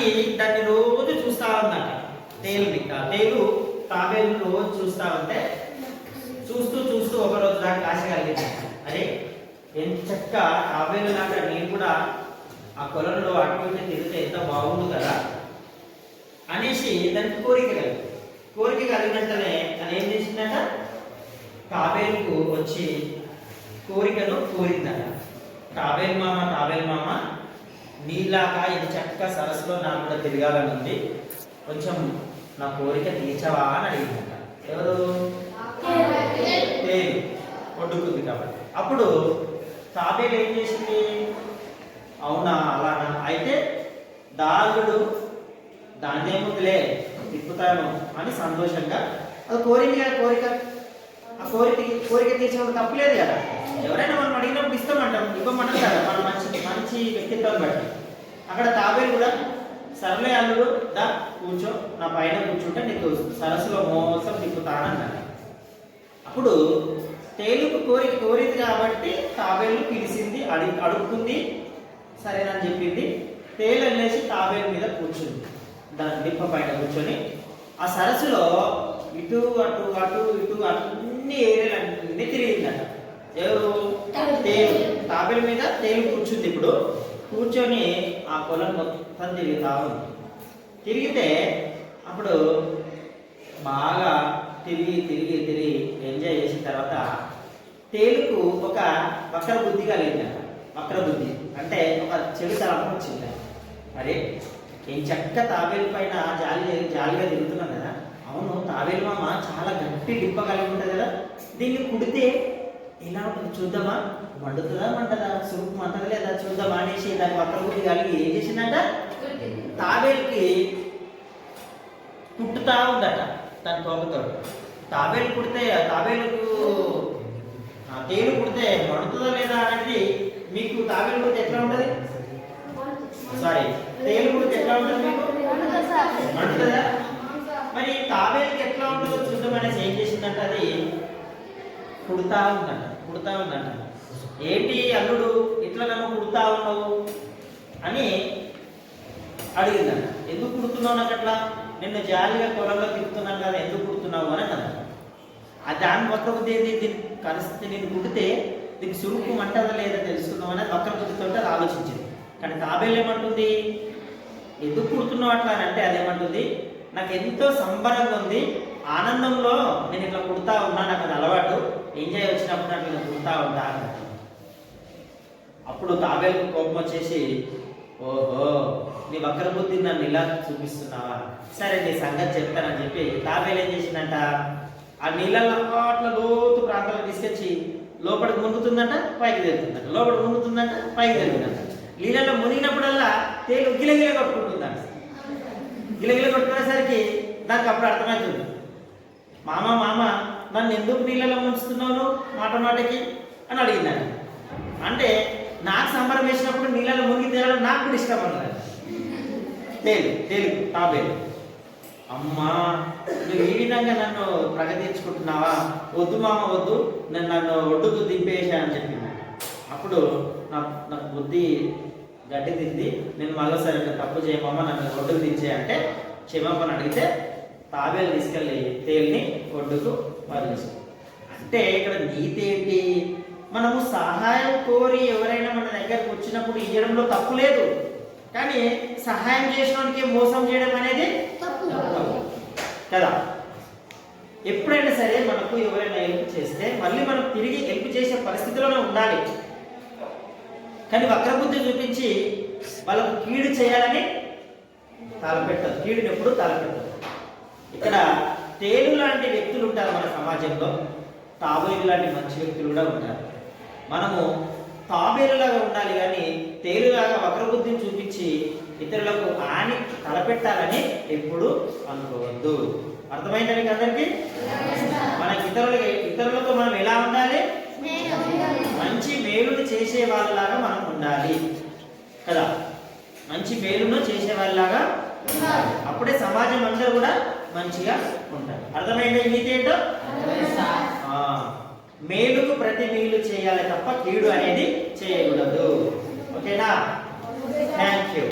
అది దాన్ని రోజు చూస్తా ఉందట. తేలుని తేలు తాబేలు రోజు చూస్తా ఉంటే చూస్తూ చూస్తూ ఒక రోజు దాకా ఆశ కలిగింది. అరే ఎంత చక్క తాబేలు లాగా నేను కూడా ఆ కొలంలో అటు ఇటు తిరిగితే ఎంత బాగుంది కదా అనేసి దానికి కోరిక కలిగింది. కోరిక కలిగినట్టనే తను ఏం చేసిందట? తాబేలుకు వచ్చి కోరికను కోరిందట. తాబేలు మామ తాబేలు మామ నీలాగా ఇది చక్కగా సరస్సులో నాకు కూడా తిరగాలని ఉంది. కొంచెం నా కోరిక తీర్చవా అని అడిగిందంట. ఎవరు? తేలు ఒడ్డుకుంది కాబట్టి. అప్పుడు తాబేలు ఏం చేసింది? అవునా అలానా? అయితే దాగుడు దాన్నేముందులే తిప్పుతాను అని సంతోషంగా అది కోరింది కదా కోరిక. ఆ కోరిక కోరిక తీర్చడం తప్పులేదు కదా. ఎవరైనా మనం అడిగినప్పుడు ఇస్తామంటాం ఇవ్వమంటాం కదా మన మంచి మంచి వ్యక్తిత్వం బట్టి. అక్కడ తాబేలు కూడా సర్లే అల్లుడు దా కూర్చో నా పైన కూర్చుంటే నీకు సరస్సులో మోసం తిప్పుతానన్నాడు అప్పుడు తేలుకు కోరిక కోరింది కాబట్టి తాబేలు పిలిచింది అడి అడుక్కుంది సరేనని చెప్పింది. తేలు వెళ్ళేసి తాబేలు మీద కూర్చుంది. దాని దిప్ప పైన కూర్చొని ఆ సరస్సులో ఇటు అటు అటు ఇటు అటు అన్ని ఏరియాలు అన్ని తిరిగిందట. ఎవరు? తేలు తాబేలు. మీద తేలు కూర్చుంది ఇప్పుడు. కూర్చొని ఆ పొలం మొత్తం తిరుగుతా ఉంది తిరిగితే అప్పుడు బాగా తిరిగి తిరిగి తిరిగి ఎంజాయ్ చేసిన తర్వాత తేలుకు ఒక వక్ర బుద్ధి కలిగిందట. వక్ర బుద్ధి. అంటే ఒక చెడు తలం వచ్చింది అరే ఏం చక్క తాబేలు పైన జాలి జాలిగా తిరుగుతున్నాం కదా. అవును తాబేలు మామ చాలా గట్టి డిప్ప కలిగి ఉంటుంది కదా. దీన్ని కుడితే ఎలా ఉంటుంది చూద్దామా? మండుతుందా మంటదా? సూపు మంటదా లేదా చూద్దామా అనేసి దాని వక్ర బుద్ధి కలిగి ఏం చేసిందంట? తాబేలుకి కుట్టుతా ఉందట తన తోకతో. తాబేలు కుడితే తాబేలుకు ఆ తేలు కుడితే మడుతుందా లేదా అనేది మీకు తాబేలు కుడితే ఎట్లా ఉంటుంది? సారీ తేలు కుడితే ఎట్లా ఉంటుంది మీకు? మడుతుందా? మరి తాబేలుకి ఎట్లా ఉంటుందో చూద్దాం ఏం చేసిందంట అది? కుడతా ఉందంట కుడతా ఉందంట. ఏంటి అల్లుడు ఇట్లా నన్ను కుడతా ఉన్నావు అని అడిగిందంట. ఎందుకు కుడుతున్నావు నాకు అట్లా? నిన్ను జాలిగా పొలంలో తిప్పుతున్నాను కదా ఎందుకు కుడుతున్నావు అని అన్నది. ఆ దాని పక్క బుద్ధి ఏంది? దీని పరిస్థితి నేను కుడితే దీనికి సురుకు మంటదా లేదా తెలుసుకుందాం అనేది పక్కన బుద్ధితో అది ఆలోచించింది. కానీ తాబేలు ఏమంటుంది? ఎందుకు కుడుతున్నావు అట్లా అని అంటే అదేమంటుంది? నాకు ఎంతో సంబరంగా ఉంది. ఆనందంలో నేను ఇట్లా కుడతా ఉన్నా నాకు అది అలవాటు. ఎంజాయ్ వచ్చినప్పుడు నాకు నేను కుడతా ఉంటా అప్పుడు తాబేలకు కోపం వచ్చేసి ఓహో నీ వక్ర బుద్ధి నన్ను ఇలా చూపిస్తున్నావా? సరే నీ సంగతి చెప్తానని చెప్పి తాబేలు ఏం చేసిందంట? ఆ నీళ్ళలో అట్లా లోతు ప్రాంతాలకు తీసుకొచ్చి లోపలికి మునుగుతుందంట పైకి తెలుతుందంట. లోపలికి మునుగుతుందంట పైకి తెలుతుందంట. నీళ్ళలో మునిగినప్పుడల్లా తేలు గిలగిల కొట్టుకుంటుందంట. గిలగిల కొట్టుకునేసరికి దానికి అప్పుడు అర్థమవుతుంది మామ మామ నన్ను ఎందుకు నీళ్ళలో ముంచుతున్నావు మాట మాటకి? అని అడిగిందంట అంటే నాకు సంబరం వేసినప్పుడు నీళ్ళలో మునిగి తేలడం నాకు కూడా ఇష్టం అన్నది తేలు తేలు తాబేలు అమ్మా నువ్వు ఈ విధంగా నన్ను ప్రగతించుకుంటున్నావా? వద్దు మామ వద్దు. నేను నన్ను ఒడ్డుకు దింపేసా అని చెప్పింది. అప్పుడు నా నాకు బుద్ధి గడ్డి తింది. నేను మరోసారి ఇంకా తప్పు చేయమమ్మా నన్ను ఒడ్డుకు దించే అంటే క్షమాపణ అడిగితే తాబేలు తీసుకెళ్ళి తేలిని ఒడ్డుకు వదిలేసి అంటే ఇక్కడ నీతి ఏంటి? మనము సహాయం కోరి ఎవరైనా మన దగ్గరకు వచ్చినప్పుడు ఇవ్వడంలో తప్పు లేదు. కానీ సహాయం చేసినోడికి మోసం చేయడం అనేది తప్పు. కదా? ఎప్పుడైనా సరే మనకు ఎవరైనా హెల్ప్ చేస్తే మళ్ళీ మనం తిరిగి హెల్ప్ చేసే పరిస్థితిలోనే ఉండాలి. కానీ వక్రబుద్ధి చూపించి వాళ్ళకు కీడు చేయాలని తలపెట్టదు కీడుని ఎప్పుడు తలపెట్టదు ఇక్కడ తేలు లాంటి వ్యక్తులు ఉంటారు మన సమాజంలో. తాబేలు లాంటి మంచి వ్యక్తులు కూడా ఉంటారు. మనము తాబేలులాగా ఉండాలి కానీ తేలులాగా వక్రబుద్ధిని చూపించి ఇతరులకు హాని తలపెట్టాలని ఎప్పుడు అనుకోవద్దు. అర్థమైందా మీకు అందరికీ? మనకి ఇతరులకి ఇతరులతో మనం ఎలా ఉండాలి? మేలుని చేసే వాళ్ళలాగా మనం ఉండాలి. కదా? మంచి మేలును చేసే వాళ్ళలాగా అప్పుడే సమాజం అందరూ కూడా మంచిగా ఉంటారు. అర్థమైందా నీతి ఏంటో? మేలుకు ప్రతి మేలు చేయాలి తప్ప కీడు అనేది చేయకూడదు. ఓకేనా? Thank you